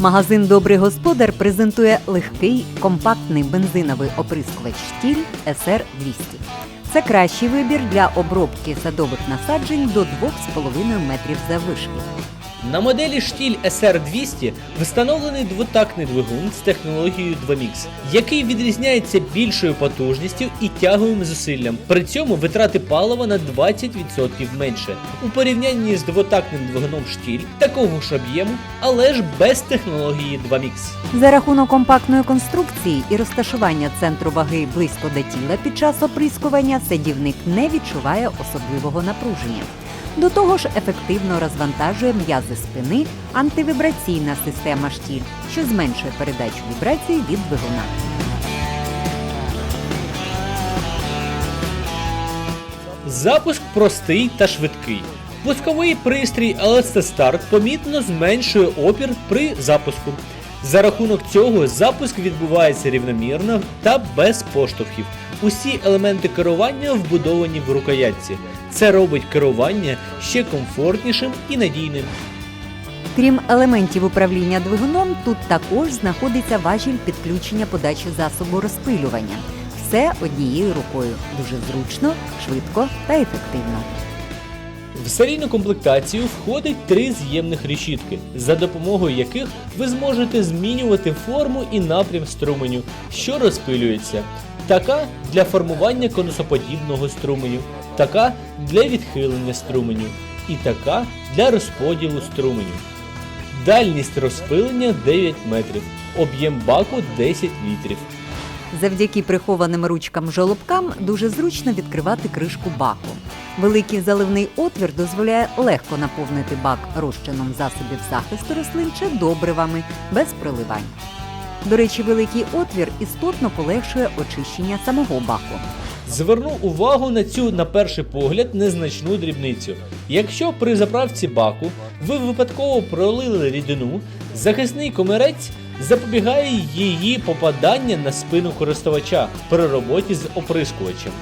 Магазин Добрий господар презентує легкий компактний бензиновий оприскувач штіль SR 200 Це кращий вибір для обробки садових насаджень до 2,5 метрів заввишки. На моделі штіль SR200 встановлений двотактний двигун з технологією 2MIX, який відрізняється більшою потужністю і тяговим зусиллям. При цьому витрати палива на 20% менше у порівнянні з двотактним двигуном штіль такого ж об'єму, але ж без технології 2MIX. За рахунок компактної конструкції і розташування центру ваги близько до тіла під час оприскування садівник не відчуває особливого напруження. До того ж, ефективно розвантажує м'язи спини антивібраційна система штіль, що зменшує передачу вібрацій від двигуна. Запуск простий та швидкий. Пусковий пристрій LST Start помітно зменшує опір при запуску. За рахунок цього запуск відбувається рівномірно та без поштовхів. Усі елементи керування вбудовані в рукоятці. Це робить керування ще комфортнішим і надійним. Крім елементів управління двигуном, тут також знаходиться важіль підключення подачі засобу розпилювання. Все однією рукою. Дуже зручно, швидко та ефективно. В серійну комплектацію входить три з'ємних решітки, за допомогою яких ви зможете змінювати форму і напрям струменю, що розпилюється. Така для формування конусоподібного струменю, така для відхилення струменю і така для розподілу струменю. Дальність розпилення 9 метрів, об'єм баку 10 літрів. Завдяки прихованим ручкам жолобкам дуже зручно відкривати кришку баку. Великий заливний отвір дозволяє легко наповнити бак розчином засобів захисту рослин чи добривами без проливань. До речі, великий отвір істотно полегшує очищення самого баку. Зверну увагу на цю, на перший погляд, незначну дрібницю. Якщо при заправці баку ви випадково пролили рідину, захисний комірець запобігає її попадання на спину користувача при роботі з оприскувачем.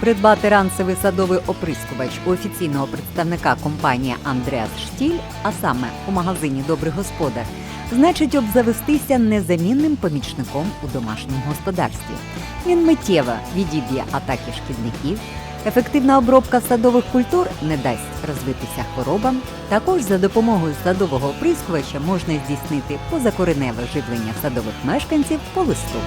Придбати ранцевий садовий оприскувач у офіційного представника компанії Андреас Штіль, а саме у магазині Добрий господар, значить обзавестися незамінним помічником у домашньому господарстві. Він миттєво відіб'є атаки шкідників. Ефективна обробка садових культур не дасть розвитися хворобам. Також за допомогою садового оприскувача можна здійснити позакореневе живлення садових мешканців по листу.